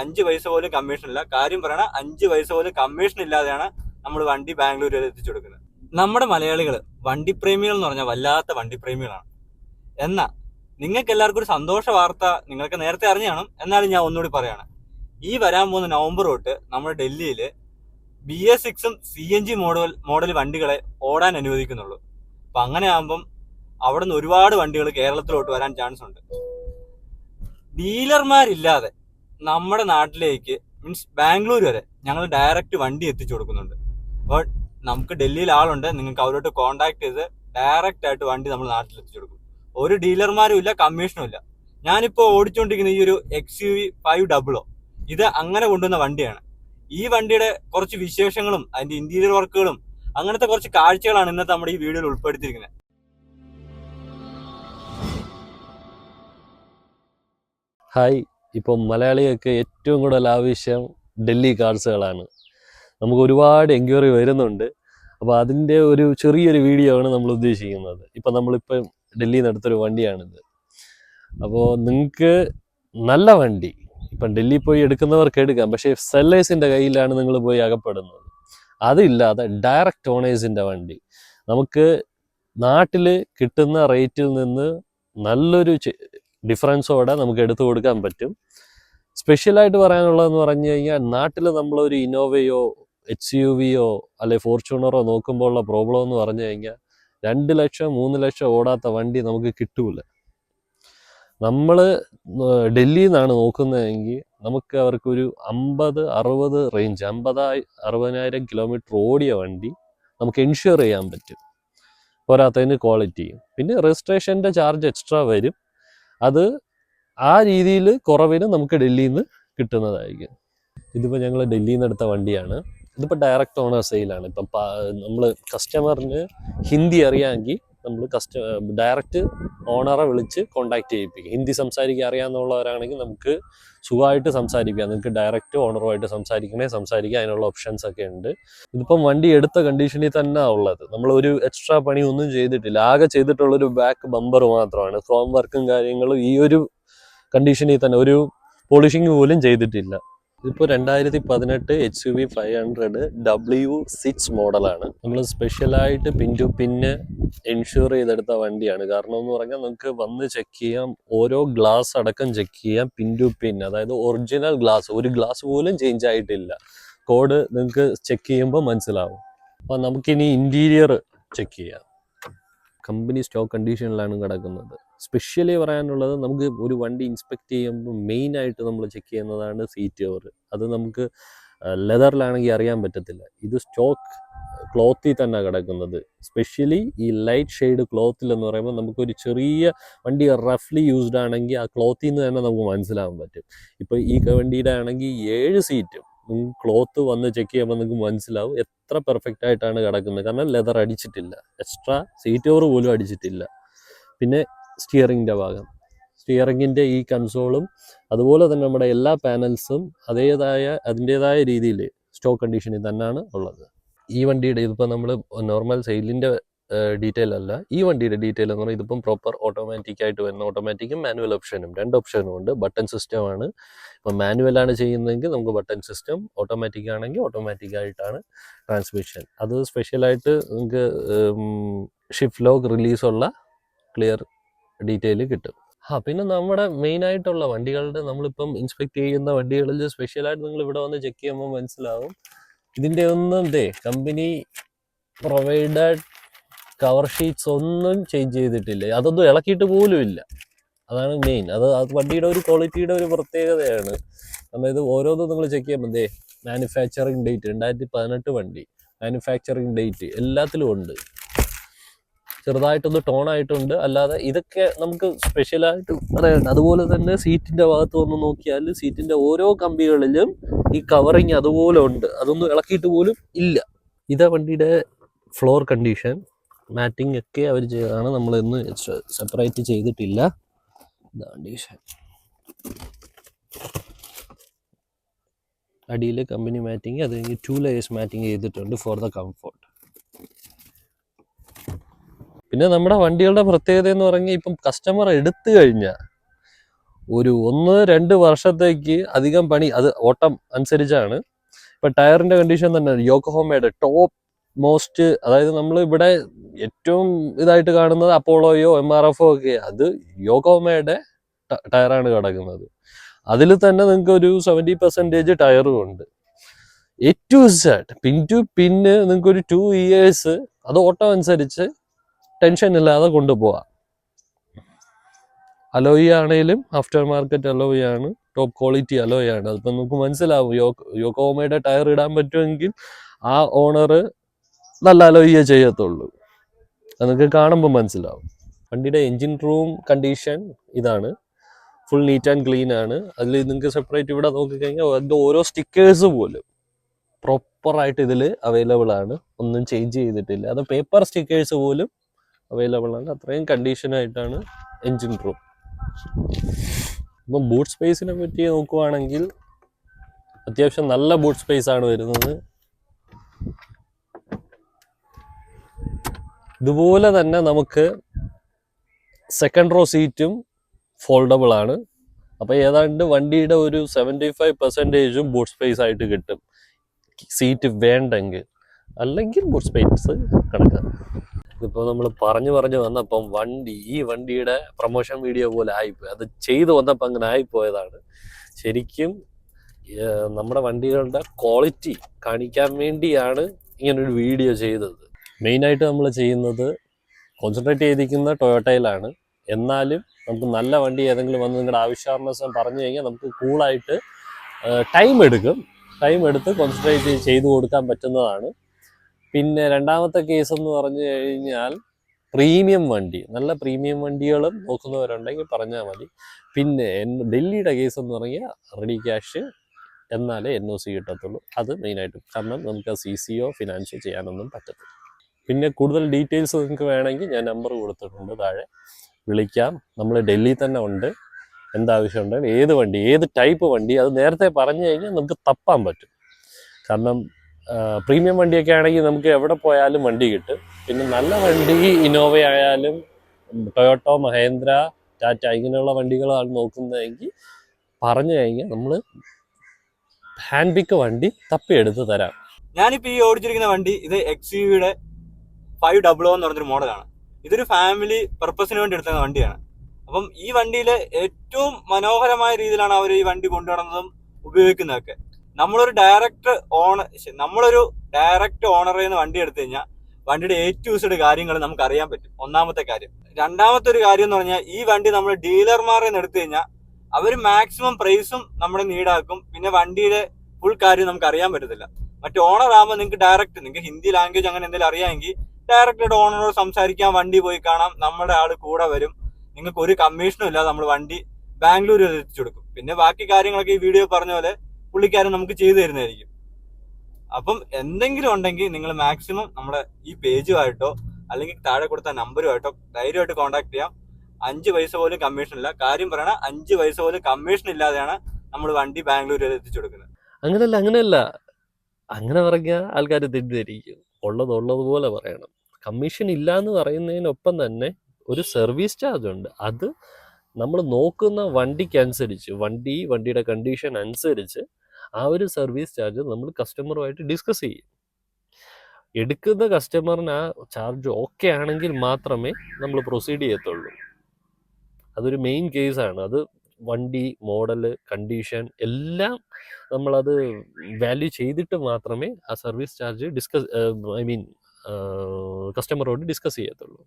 അഞ്ച് പൈസ പോലും കമ്മീഷൻ ഇല്ല. കാര്യം പറയണ അഞ്ച് പൈസ പോലും കമ്മീഷൻ ഇല്ലാതെയാണ് നമ്മൾ വണ്ടി ബാംഗ്ലൂർ വരെ എത്തിച്ചു കൊടുക്കുന്നത്. നമ്മുടെ മലയാളികൾ വണ്ടിപ്രേമികൾ എന്ന് പറഞ്ഞാൽ വല്ലാത്ത വണ്ടി പ്രേമികളാണ് എന്നാ നിങ്ങൾക്ക് എല്ലാവർക്കും ഒരു സന്തോഷ വാർത്ത നിങ്ങൾക്ക് നേരത്തെ അറിഞ്ഞു കാണും എന്നാലും ഞാൻ ഒന്നുകൂടി പറയാണ്. ഈ വരാൻ പോകുന്ന നവംബർ തൊട്ട് നമ്മുടെ ഡൽഹിയിൽ ബി എസ് സിക്സും C N G model model വണ്ടികളെ ഓടാൻ അനുവദിക്കുന്നുള്ളൂ. അപ്പം അങ്ങനെ ആകുമ്പം അവിടെ നിന്ന് ഒരുപാട് വണ്ടികൾ കേരളത്തിലോട്ട് വരാൻ ചാൻസ് ഉണ്ട്. ഡീലർമാരില്ലാതെ നമ്മുടെ നാട്ടിലേക്ക് മീൻസ് ബാംഗ്ലൂർ വരെ ഞങ്ങൾ ഡയറക്റ്റ് വണ്ടി എത്തിച്ചു കൊടുക്കുന്നുണ്ട്. അപ്പോൾ നമുക്ക് ഡൽഹിയിൽ ആളുണ്ട് നിങ്ങൾക്ക് അവരോട്ട് കോൺടാക്ട് ചെയ്ത് ഡയറക്റ്റ് ആയിട്ട് വണ്ടി നമ്മൾ നാട്ടിൽ എത്തിച്ചു കൊടുക്കും. ഒരു ഡീലർമാരും ഇല്ല കമ്മീഷനും ഇല്ല. ഞാനിപ്പോൾ ഓടിച്ചുകൊണ്ടിരിക്കുന്ന ഈ ഒരു എക്സ് യു വി ഫൈവ് ഡബിളോ ഇത് അങ്ങനെ കൊണ്ടുവന്ന വണ്ടിയാണ്. ഈ വണ്ടിയുടെ കുറച്ച് വിശേഷങ്ങളും അതിന്റെ ഇന്റീരിയർ വർക്കുകളും അങ്ങനത്തെ കുറച്ച് കാഴ്ചകളാണ് ഇന്നത്തെ നമ്മുടെ ഈ വീഡിയോയിൽ ഉൾപ്പെടുത്തിയിരിക്കുന്നത്. ഹായ് ഇപ്പം മലയാളികൾക്ക് ഏറ്റവും കൂടുതൽ ആവശ്യം ഡൽഹി കാർഡ്സുകളാണ്. നമുക്ക് ഒരുപാട് എൻക്വയറി വരുന്നുണ്ട്. അപ്പോൾ അതിന്റെ ഒരു ചെറിയൊരു വീഡിയോ ആണ് നമ്മൾ ഉദ്ദേശിക്കുന്നത്. ഇപ്പം നമ്മളിപ്പം ഡൽഹിയിൽ നിന്ന് എടുത്തൊരു വണ്ടിയാണിത്. അപ്പോൾ നിങ്ങൾക്ക് നല്ല വണ്ടി. ഇപ്പം ഡൽഹി പോയി എടുക്കുന്നവർക്ക് എടുക്കാം. പക്ഷേ സെല്ലേഴ്സിന്റെ കയ്യിലാണ് നിങ്ങൾ പോയി അകപ്പെടുന്നത്. അതില്ലാതെ ഡയറക്റ്റ് ഓണേഴ്സിന്റെ വണ്ടി. നമുക്ക് നാട്ടിൽ കിട്ടുന്ന റേറ്റിൽ നിന്ന് നല്ലൊരു ഡിഫറൻസോടെ നമുക്ക് എടുത്തു കൊടുക്കാൻ പറ്റും. സ്പെഷ്യലായിട്ട് പറയാനുള്ളതെന്ന് പറഞ്ഞു കഴിഞ്ഞാൽ നാട്ടിൽ നമ്മളൊരു ഇന്നോവയോ എച്ച് യു വിയോ അല്ലെ ഫോർച്യൂണറോ നോക്കുമ്പോൾ ഉള്ള പ്രോബ്ലം എന്ന് പറഞ്ഞു കഴിഞ്ഞാൽ രണ്ട് ലക്ഷം മൂന്ന് ലക്ഷം ഓടാത്ത വണ്ടി നമുക്ക് കിട്ടൂല. നമ്മൾ ഡൽഹിയിൽ നിന്നാണ് നോക്കുന്നതെങ്കിൽ നമുക്ക് അവർക്കൊരു അമ്പത് അറുപത് റേഞ്ച് അമ്പതായി അറുപതിനായിരം കിലോമീറ്റർ ഓടിയ വണ്ടി നമുക്ക് എൻഷുർ ചെയ്യാൻ പറ്റും. പോരാത്തതിന് ക്വാളിറ്റിയും പിന്നെ രജിസ്ട്രേഷന്റെ ചാർജ് എക്സ്ട്രാ വരും. അത് ആ രീതിയിൽ കുറവിന് നമുക്ക് ഡൽഹിയിൽ നിന്ന് കിട്ടുന്നതായിരിക്കും. ഇതിപ്പോൾ ഞങ്ങൾ ഡൽഹിയിൽ നിന്ന് എടുത്ത വണ്ടിയാണ്. ഇതിപ്പോൾ ഡയറക്റ്റ് ഓണർ സെയിലാണ് ഇപ്പം നമ്മൾ കസ്റ്റമറിന് ഹിന്ദി അറിയാമെങ്കിൽ നമ്മൾ കസ്റ്റ ഡയറക്റ്റ് ഓണറെ വിളിച്ച് കോണ്ടാക്ട് ചെയ്യിപ്പിക്കും. ഹിന്ദി സംസാരിക്കാൻ അറിയാമെന്നുള്ളവരാണെങ്കിൽ നമുക്ക് സുഖമായിട്ട് സംസാരിക്കാം. നിങ്ങൾക്ക് ഡയറക്റ്റ് ഓണറുമായിട്ട് സംസാരിക്കണേ സംസാരിക്കാം. അതിനുള്ള ഓപ്ഷൻസ് ഒക്കെ ഉണ്ട്. ഇതിപ്പം വണ്ടി എടുത്ത കണ്ടീഷനിൽ തന്നെ ഉള്ളത്. നമ്മൾ ഒരു എക്സ്ട്രാ പണി ഒന്നും ചെയ്തിട്ടില്ല. ആകെ ചെയ്തിട്ടുള്ളൊരു ബാക്ക് ബമ്പർ മാത്രമാണ്. ക്രോം വർക്കും കാര്യങ്ങളും ഈ ഒരു കണ്ടീഷനിൽ തന്നെ ഒരു പോളിഷിങ് പോലും ചെയ്തിട്ടില്ല. ഇതിപ്പോൾ രണ്ടായിരത്തി പതിനെട്ട് H U V five hundred W six മോഡലാണ് നമ്മൾ സ്പെഷ്യലായിട്ട് പിൻ ടു പിന്ന് ഇൻഷുർ ചെയ്തെടുത്ത വണ്ടിയാണ്. കാരണം എന്ന് പറഞ്ഞാൽ നമുക്ക് വന്ന് ചെക്ക് ചെയ്യാം ഓരോ ഗ്ലാസ് അടക്കം ചെക്ക് ചെയ്യാം പിൻ ടു പിൻ അതായത് ഒറിജിനൽ ഗ്ലാസ് ഒരു ഗ്ലാസ് പോലും ചേഞ്ച് ആയിട്ടില്ല. കോഡ് നിങ്ങൾക്ക് ചെക്ക് ചെയ്യുമ്പോൾ മനസ്സിലാവും. അപ്പം നമുക്കിനി ഇന്റീരിയർ ചെക്ക് ചെയ്യാം. കമ്പനി സ്റ്റോക്ക് കണ്ടീഷനിലാണ് കിടക്കുന്നത്. സ്പെഷ്യലി പറയാനുള്ളത് നമുക്ക് ഒരു വണ്ടി ഇൻസ്പെക്ട് ചെയ്യുമ്പോൾ മെയിനായിട്ട് നമ്മൾ ചെക്ക് ചെയ്യുന്നതാണ് സീറ്റ് കവർ അത് നമുക്ക് ലെതറിലാണെങ്കിൽ അറിയാൻ പറ്റത്തില്ല. ഇത് സ്റ്റോക്ക് ക്ലോത്തിൽ തന്നെ കിടക്കുന്നത്. സ്പെഷ്യലി ഈ ലൈറ്റ് ഷെയ്ഡ് ക്ലോത്തിൽ എന്ന് പറയുമ്പോൾ നമുക്കൊരു ചെറിയ വണ്ടി റഫ്ലി യൂസ്ഡ് ആണെങ്കിൽ ആ ക്ലോത്തിൽ നിന്ന് തന്നെ നമുക്ക് മനസ്സിലാവാൻ പറ്റും. ഇപ്പോൾ ഈ വണ്ടിയുടെ ആണെങ്കിൽ ഏഴ് സീറ്റും ക്ലോത്ത് വന്ന് ചെക്ക് ചെയ്യുമ്പോൾ നിങ്ങൾക്ക് മനസ്സിലാവും എത്ര പെർഫെക്റ്റ് ആയിട്ടാണ് കിടക്കുന്നത്. കാരണം ലെതർ അടിച്ചിട്ടില്ല. എക്സ്ട്രാ സീറ്റ് കവർ പോലും അടിച്ചിട്ടില്ല. പിന്നെ സ്റ്റിയറിങ്ങിന്റെ ഭാഗം. സ്റ്റിയറിങ്ങിന്റെ ഈ കൺസോളും അതുപോലെ തന്നെ നമ്മുടെ എല്ലാ പാനൽസും അതേതായ അതിന്റേതായ രീതിയിൽ സ്റ്റോക്ക് കണ്ടീഷനിൽ തന്നെയാണ് ഉള്ളത്. ഈ വണ്ടിയുടെ ഇതിപ്പോൾ നമ്മൾ നോർമൽ സെയിലിന്റെ ഡീറ്റെയിൽ അല്ല. ഈ വണ്ടിയുടെ ഡീറ്റെയിൽ എന്ന് പറഞ്ഞാൽ ഇതിപ്പം പ്രോപ്പർ ഓട്ടോമാറ്റിക് ആയിട്ട് വരുന്ന ഓട്ടോമാറ്റിക്കും മാനുവൽ ഓപ്ഷനും രണ്ട് ഓപ്ഷനും ഉണ്ട്. ബട്ടൺ സിസ്റ്റമാണ് ഇപ്പം ആണ് ചെയ്യുന്നതെങ്കിൽ നമുക്ക് ബട്ടൺ സിസ്റ്റം ഓട്ടോമാറ്റിക് ആണെങ്കിൽ ഓട്ടോമാറ്റിക് ആയിട്ടാണ് ട്രാൻസ്മിഷൻ അത് സ്പെഷ്യലായിട്ട് നിങ്ങൾക്ക് ഷിഫ്റ്റ് ലോക്ക് റിലീസുള്ള ക്ലിയർ ഡീറ്റെയിൽ കിട്ടും. ആ പിന്നെ നമ്മുടെ മെയിൻ ആയിട്ടുള്ള വണ്ടികളുടെ നമ്മളിപ്പം ഇൻസ്പെക്ട് ചെയ്യുന്ന വണ്ടികളിൽ സ്പെഷ്യലായിട്ട് നിങ്ങൾ ഇവിടെ വന്ന് ചെക്ക് ചെയ്യുമ്പോൾ മനസ്സിലാവും. ഇതിന്റെ ഒന്നും ദേ കമ്പനി പ്രൊവൈഡഡ് കവർ ഷീറ്റ്സ് ഒന്നും ചേഞ്ച് ചെയ്തിട്ടില്ല. അതൊന്നും ഇളക്കിയിട്ട് പോലും ഇല്ല. അതാണ് മെയിൻ അത് അത് വണ്ടിയുടെ ഒരു ക്വാളിറ്റിയുടെ ഒരു പ്രത്യേകതയാണ്. അതായത് ഓരോന്നും നിങ്ങൾ ചെക്ക് ചെയ്യുമ്പോൾ ദേ മാനുഫാക്ചറിങ് ഡേറ്റ് രണ്ടായിരത്തി പതിനെട്ട് വണ്ടി മാനുഫാക്ചറിങ് ഡേറ്റ് എല്ലാത്തിലും ഉണ്ട്. ചെറുതായിട്ടൊന്ന് ടോൺ ആയിട്ടുണ്ട്. അല്ലാതെ ഇതൊക്കെ നമുക്ക് സ്പെഷ്യലായിട്ട് പറയാനുണ്ട് അതുപോലെ തന്നെ സീറ്റിന്റെ ഭാഗത്ത് വന്ന് നോക്കിയാൽ സീറ്റിന്റെ ഓരോ കമ്പികളിലും ഈ കവറിങ് അതുപോലെ ഉണ്ട്. അതൊന്നും ഇളക്കിയിട്ട് പോലും ഇല്ല. ഇതാ വണ്ടിയുടെ ഫ്ലോർ കണ്ടീഷൻ മാറ്റിംഗ് ഒക്കെ അവർ ചെയ്താണ് നമ്മൾ ഇന്ന് സെപ്പറേറ്റ് ചെയ്തിട്ടില്ല. ഇതാ കണ്ടീഷൻ അടിയിൽ കമ്പനി മാറ്റിങ് അത് കഴിഞ്ഞ് ടു ലെയേഴ്സ് മാറ്റിങ് ചെയ്തിട്ടുണ്ട് ഫോർ ദ കംഫോർട്ട് പിന്നെ നമ്മുടെ വണ്ടികളുടെ പ്രത്യേകത എന്ന് പറഞ്ഞാൽ ഇപ്പം കസ്റ്റമർ എടുത്തു കഴിഞ്ഞാൽ ഒരു ഒന്ന് രണ്ട് വർഷത്തേക്ക് അധികം പണി അത് ഓട്ടം അനുസരിച്ചാണ്. ഇപ്പം ടയറിന്റെ കണ്ടീഷൻ തന്നെ യോക്കോഹോമയുടെ ടോപ്പ് മോസ്റ്റ് അതായത് നമ്മൾ ഇവിടെ ഏറ്റവും ഇതായിട്ട് കാണുന്നത് അപ്പോളോയോ എം ആർ എഫോ ഒക്കെ അത് യോക്കോഹോമയുടെ ടയറാണ് കിടക്കുന്നത്. അതിൽ തന്നെ നിങ്ങൾക്ക് ഒരു സെവന്റി പെർസെന്റേജ് ടയറും ഉണ്ട്. A to Z pin to പിന്ന് നിങ്ങൾക്ക് ഒരു ടു ഇയേഴ്സ് അത് ഓട്ടം അനുസരിച്ച് ടെൻഷൻ ഇല്ലാതെ കൊണ്ടുപോകാം അലോയി ആണെങ്കിലും ആഫ്റ്റർ മാർക്കറ്റ് അലോയി ആണ് ടോപ്പ് ക്വാളിറ്റി അലോയി ആണ്. അതിപ്പോൾ നമുക്ക് മനസ്സിലാവും യോക്കോമയുടെ ടയർ ഇടാൻ പറ്റുമെങ്കിൽ ആ ഓണർ നല്ല അലോയിയെ ചെയ്യത്തുള്ളൂ. അത് നിങ്ങൾക്ക് കാണുമ്പോൾ മനസ്സിലാവും. വണ്ടിയുടെ എൻജിൻ റൂം കണ്ടീഷൻ ഇതാണ്. ഫുൾ നീറ്റ് ആൻഡ് ക്ലീൻ ആണ്. അതിൽ നിങ്ങൾക്ക് സെപ്പറേറ്റ് ഇവിടെ നോക്കിക്കഴിഞ്ഞാൽ അതിന്റെ ഓരോ സ്റ്റിക്കേഴ്സ് പോലും പ്രോപ്പറായിട്ട് ഇതിൽ അവൈലബിൾ ആണ്. ഒന്നും ചേഞ്ച് ചെയ്തിട്ടില്ല. അത് പേപ്പർ സ്റ്റിക്കേഴ്സ് പോലും അവൈലബിൾ ആണ്. അത്രയും കണ്ടീഷനായിട്ടാണ് എൻജിൻ റൂം ഇപ്പം ബൂട്ട് സ്പേസിനെ പറ്റി നോക്കുവാണെങ്കിൽ അത്യാവശ്യം നല്ല ബൂട്ട് സ്പേസ് ആണ് വരുന്നത്. ഇതുപോലെ തന്നെ നമുക്ക് സെക്കൻഡ് റോ സീറ്റും ഫോൾഡബിൾ ആണ്. അപ്പോൾ ഏതാണ്ട് വണ്ടിയുടെ ഒരു സെവന്റി ഫൈവ് പെർസെന്റേജും ബൂട്ട് സ്പേസ് ആയിട്ട് കിട്ടും. സീറ്റ് വേണ്ടെങ്കിൽ. അല്ലെങ്കിൽ ബൂട്ട് സ്പേസ് കിടക്കാം ഇതിപ്പോൾ നമ്മൾ പറഞ്ഞു പറഞ്ഞു വന്നപ്പം വണ്ടി ഈ വണ്ടിയുടെ പ്രൊമോഷൻ വീഡിയോ പോലെ ആയിപ്പോയി. അത് ചെയ്തു വന്നപ്പോൾ അങ്ങനെ ആയിപ്പോയതാണ്. ശരിക്കും നമ്മുടെ വണ്ടികളുടെ ക്വാളിറ്റി കാണിക്കാൻ വേണ്ടിയാണ് ഇങ്ങനൊരു വീഡിയോ ചെയ്തത്. മെയിനായിട്ട് നമ്മൾ ചെയ്യുന്നത് കോൺസെൻട്രേറ്റ് ചെയ്തിരിക്കുന്ന ടൊയോട്ടയിലാണ് എന്നാലും നമുക്ക് നല്ല വണ്ടി ഏതെങ്കിലും വന്ന് നിങ്ങളുടെ ആവശ്യാർത്ഥം പറഞ്ഞു കഴിഞ്ഞാൽ നമുക്ക് കൂളായിട്ട് ടൈം എടുക്കും. ടൈം എടുത്ത് കോൺസെൻട്രേറ്റ് ചെയ്ത് കൊടുക്കാൻ പറ്റുന്നതാണ്. പിന്നെ രണ്ടാമത്തെ കേസ് എന്ന് പറഞ്ഞു കഴിഞ്ഞാൽ പ്രീമിയം വണ്ടി. നല്ല പ്രീമിയം വണ്ടികളും നോക്കുന്നവരുണ്ടെങ്കിൽ പറഞ്ഞാൽ മതി. പിന്നെ ഡൽഹിയുടെ കേസ് എന്ന് പറഞ്ഞാൽ റെഡി ക്യാഷ് എന്നാലേ എൻ ഒ സി കിട്ടത്തുള്ളൂ. അത് മെയിനായിട്ട് കാരണം നമുക്ക് സി സിയോ ഫിനാൻഷ്യൽ ചെയ്യാനൊന്നും പറ്റത്തില്ല. പിന്നെ കൂടുതൽ ഡീറ്റെയിൽസ് നിങ്ങൾക്ക് വേണമെങ്കിൽ ഞാൻ നമ്പർ കൊടുത്തിട്ടുണ്ട് താഴെ. വിളിക്കാം. നമ്മൾ ഡൽഹി തന്നെ ഉണ്ട്. എന്താവശ്യമുണ്ടെങ്കിലും ഏത് വണ്ടി? ഏത് ടൈപ്പ് വണ്ടി? അത് നേരത്തെ പറഞ്ഞു കഴിഞ്ഞാൽ നമുക്ക് തപ്പാൻ പറ്റും. കാരണം പ്രീമിയം വണ്ടിയൊക്കെ ആണെങ്കിൽ നമുക്ക് എവിടെ പോയാലും വണ്ടി കിട്ടും. പിന്നെ നല്ല വണ്ടി ഇന്നോവ ആയാലും ടൊയോട്ടോ മഹേന്ദ്ര ടാറ്റ ഇങ്ങനെയുള്ള വണ്ടികളാണ് നോക്കുന്നതെങ്കിൽ പറഞ്ഞു കഴിഞ്ഞാൽ നമ്മൾ ഹാൻഡ് പിക്ക് വണ്ടി തപ്പിയെടുത്ത് തരാം. ഞാനിപ്പോ ഈ ഓടിച്ചിരിക്കുന്ന വണ്ടി ഇത് എക്സ് യുടെ ഫൈവ് ഡബിൾ എന്ന് പറഞ്ഞൊരു മോഡലാണ്. ഇതൊരു ഫാമിലി പർപ്പസിന് വേണ്ടി എടുത്ത വണ്ടിയാണ്. അപ്പം ഈ വണ്ടിയിൽ ഏറ്റവും മനോഹരമായ രീതിയിലാണ് അവർ ഈ വണ്ടി കൊണ്ടുവരുന്നതും ഉപയോഗിക്കുന്നതൊക്കെ. നമ്മളൊരു ഡയറക്റ്റ് ഓണർ നമ്മളൊരു ഡയറക്റ്റ് ഓണറിൽ നിന്ന് വണ്ടി എടുത്തു കഴിഞ്ഞാൽ വണ്ടിയുടെ എ ടു സെഡ് കാര്യങ്ങൾ നമുക്ക് അറിയാൻ പറ്റും. ഒന്നാമത്തെ കാര്യം. രണ്ടാമത്തെ ഒരു കാര്യം എന്ന് പറഞ്ഞാൽ ഈ വണ്ടി നമ്മൾ ഡീലർമാരിൽ നിന്ന് എടുത്തു കഴിഞ്ഞാൽ അവർ മാക്സിമം പ്രൈസും നമ്മുടെ നീടാക്കും പിന്നെ വണ്ടിയുടെ ഫുൾ കാര്യം നമുക്ക് അറിയാൻ പറ്റത്തില്ല. മറ്റു ഓണർ ആകുമ്പോൾ നിങ്ങൾക്ക് ഡയറക്റ്റ് നിങ്ങൾക്ക് ഹിന്ദി ലാംഗ്വേജ് അങ്ങനെ എന്തെങ്കിലും അറിയാമെങ്കിൽ ഡയറക്റ്റ് ഓണറോട് സംസാരിക്കാൻ വണ്ടി പോയി കാണാം. നമ്മുടെ ആൾ കൂടെ വരും. നിങ്ങൾക്ക് ഒരു കമ്മീഷനും ഇല്ലാതെ നമ്മൾ വണ്ടി ബാംഗ്ലൂരിൽ എത്തിച്ചു കൊടുക്കും. പിന്നെ ബാക്കി കാര്യങ്ങളൊക്കെ ഈ വീഡിയോ പറഞ്ഞ പോലെ പുള്ളിക്കാരൻ നമുക്ക് ചെയ്തു തരുന്നതായിരിക്കും. അപ്പം എന്തെങ്കിലും ഉണ്ടെങ്കിൽ നിങ്ങൾ മാക്സിമം നമ്മുടെ ഈ പേജുമായിട്ടോ അല്ലെങ്കിൽ താഴെ കൊടുത്ത നമ്പറുമായിട്ടോ ധൈര്യമായിട്ട് കോൺടാക്ട് ചെയ്യാം. അഞ്ച് പൈസ പോലും കമ്മീഷൻ ഇല്ല. കാര്യം പറയണ അഞ്ച് പൈസ പോലും കമ്മീഷൻ ഇല്ലാതെയാണ് നമ്മൾ വണ്ടി ബാംഗ്ലൂരിൽ എത്തിച്ചു കൊടുക്കുന്നത്. അങ്ങനെയല്ല അങ്ങനെയല്ല അങ്ങനെ പറഞ്ഞാൽ ആൾക്കാർ തെറ്റിദ്ധരിക്കും. ഉള്ളത് ഉള്ളതുപോലെ പറയണം. കമ്മീഷൻ ഇല്ല എന്ന് പറയുന്നതിനൊപ്പം തന്നെ ഒരു സർവീസ് ചാർജ് ഉണ്ട്. അത് നമ്മൾ നോക്കുന്ന വണ്ടിക്കനുസരിച്ച് വണ്ടി വണ്ടിയുടെ കണ്ടീഷൻ അനുസരിച്ച് ആ ഒരു സർവീസ് ചാർജ് നമ്മൾ കസ്റ്റമറുമായിട്ട് ഡിസ്കസ് ചെയ്യും. എടുക്കുന്ന കസ്റ്റമറിന് ആ ചാർജ് ഓക്കെ ആണെങ്കിൽ മാത്രമേ നമ്മൾ പ്രൊസീഡ് ചെയ്യത്തുള്ളൂ. അതൊരു മെയിൻ കേസാണ്. അത് വണ്ടി മോഡൽ കണ്ടീഷൻ എല്ലാം നമ്മളത് വാല്യൂ ചെയ്തിട്ട് മാത്രമേ ആ service charge discuss I mean കസ്റ്റമറോട് discuss ചെയ്യത്തുള്ളൂ.